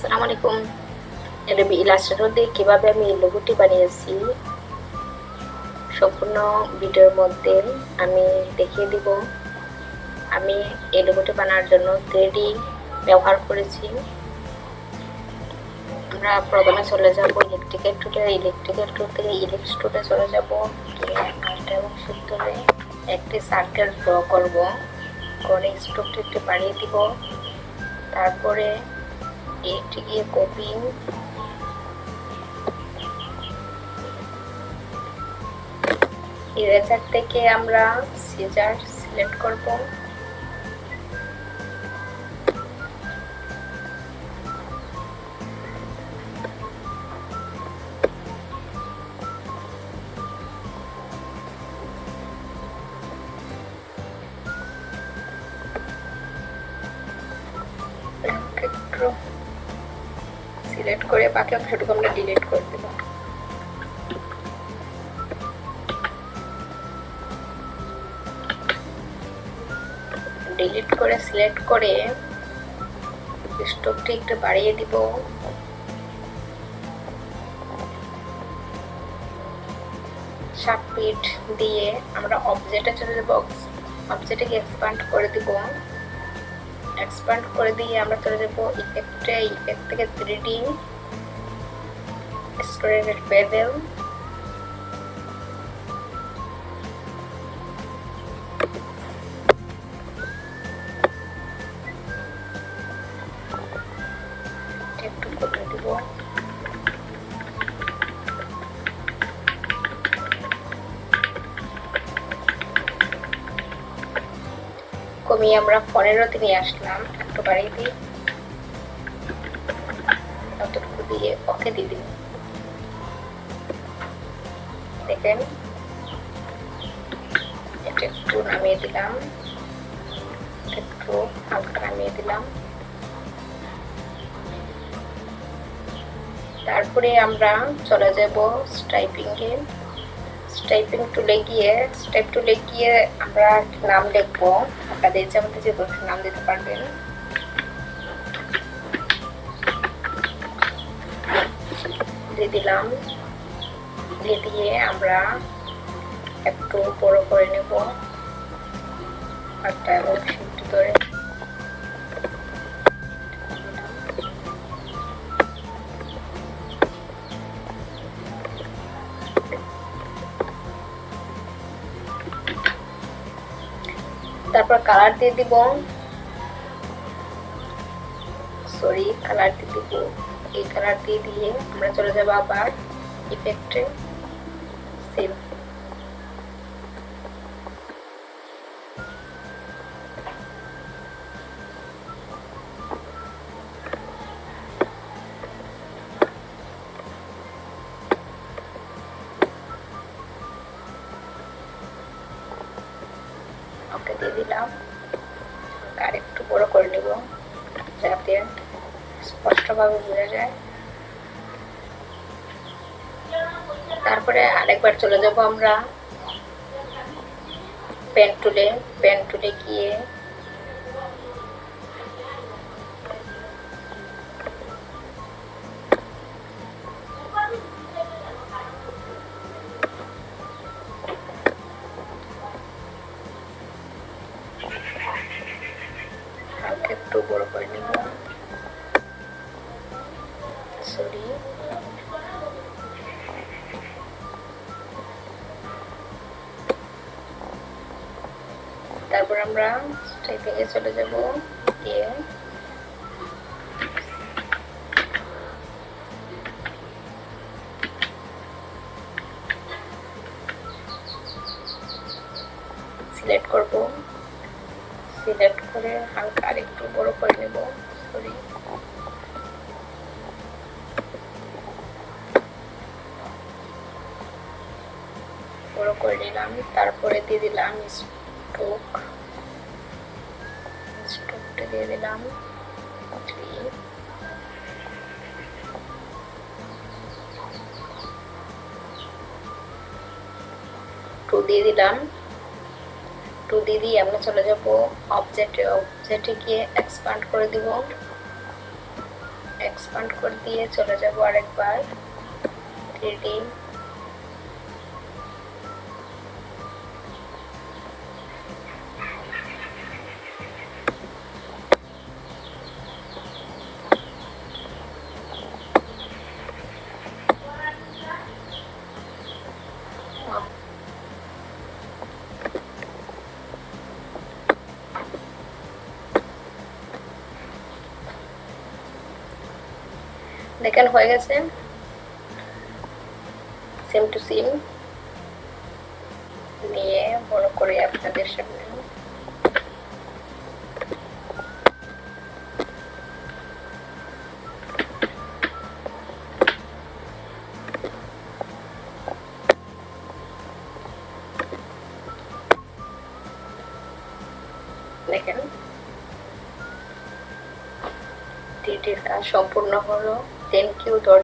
আসসালামু আলাইকুম। রবি ইলাস্ট্রেটর দিয়ে কীভাবে আমি এই লোগোটি বানিয়েছি? সম্পূর্ণ ভিডিওর মধ্যে আমি দেখিয়ে দিব। আমি এই লোগোটি বানানোর জন্য থ্রিডি ব্যবহার করেছি। আমরা প্রথমে চলে যাব ইলেকট্রিক্যাল টুটে ইলেকট্রিক্যাল টুর থেকে ইলেক্ট্রিক টুটে চলে যাব। এবং সূত্রে একটি সার্কেল ড্র করব। করে স্টোভটা একটু বাড়িয়ে দিব। তারপরে এটি গিয়ে কপি ইরেজার থেকে আমরা সিজার সিলেক্ট করব সিলেক্ট করে বাকি অংশটুকু আমরা ডিলিট করে দেব। ডিলিট করে সিলেক্ট করে স্টোভটি একটু বাড়িয়ে দিব। সাত ফিট দিয়ে আমরা অবজেক্টে চলে যাব। অবজেক্টকে এক্সপান্ড করে দিব। এক্সপান্ড করে দিয়ে আমরা চলে যাব ইফেক্টে ইফেক্ট থেকে থ্রি ডি স্টোরেজ বেভেল কমিয়ে আমরা পনেরোতে নিয়ে আসলাম, একটু বাড়িয়ে দিই। অতটুকু দিয়ে ওকে দিয়ে দিই। দেখেন, এটা একটু নামিয়ে দিলাম। একটু হালকা নামিয়ে দিলাম। তারপরে আমরা চলে যাব স্টাইপিং এ স্টাইপিং টুলে গিয়ে স্টাইপ টুলে গিয়ে আমরা নাম লিখব। আপনাদের ইচ্ছা মতো যে কোনো নাম দিতে পারবেন। দিলাম। দিয়ে দিয়ে আমরা একটু বড় করে নেব। একটা এবং ধরে। তারপর কালার দিয়ে দিব। সরি কালার দিয়ে দিব। এই কালার দিয়ে দিয়ে আমরা চলে যাব আবার ইফেক্টে সেভ ওকে দিয়ে দিলাম। আর একটু বড় করে নেব, যাতে স্পষ্টভাবে বোঝা যায়। তারপরে আরেকবার চলে যাব আমরা প্যান্ট টুলে প্যান্ট টুলে গিয়ে একটু বড় করে নিব তারপর আমরা টাইপিং এ চলে যাব। দিয়ে সিলেক্ট করব। সিলেক্ট করে হালকা আর একটু বড় করে নেব সরি বড় করে নিলাম, তারপরে দিয়ে দিলাম স্টোক। স্টোকটা দিয়ে দিলাম দিয়ে দিলাম টু দিয়ে দিয়ে আমরা চলে যাব অবজেক্টে অবজেক্টে গিয়ে এক্সপান্ড করে দিব। এক্সপান্ড করে দিয়ে চলে যাব আরেকবার। থ্রি দেখেন হয়ে গেছে। সেম টু সেম নিয়ে বড় করে আপনাদের সামনে। দেখেন। কাজ সম্পূর্ণ হলো। Thank you